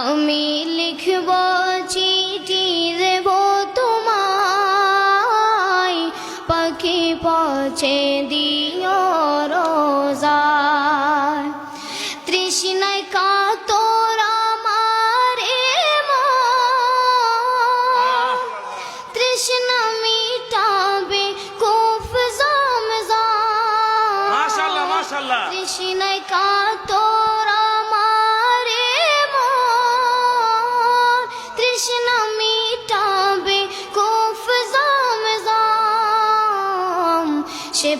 আমি লিখব চিঠি দেব তোমায়। পাখি পৌঁছে দিও রোজায়। তৃষ্ণায় কাতর আমারে তৃষ্ণা মিটাবে কুফ মাশাআল্লাহ তৃষ্ণায় কাতর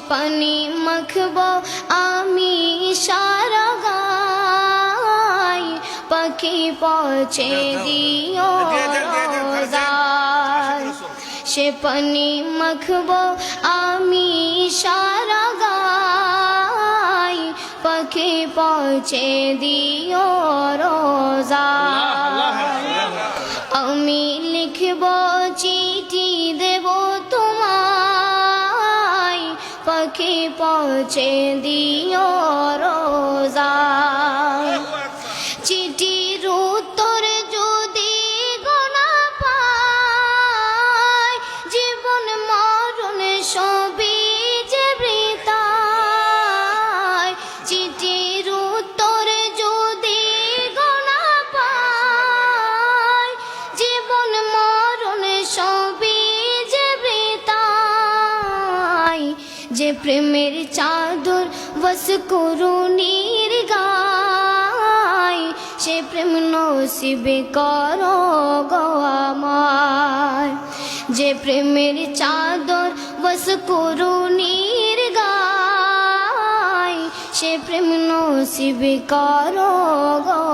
পানি মাখব আমি সারা গাই পাখি পৌঁছে দিও সে পানি মাখব আমি সারা গাই পাখি পৌঁছে দিও রোজা। আমি লিখব চিঠি পাখি পৌঁছে দিও রোজা প্রেমের চাদর বস করুণীর গায় সে প্রেম নসিবে করো গো আমার। যে প্রেমের চাদর বস করুণীর গায় সে প্রেম নসিবে করো গো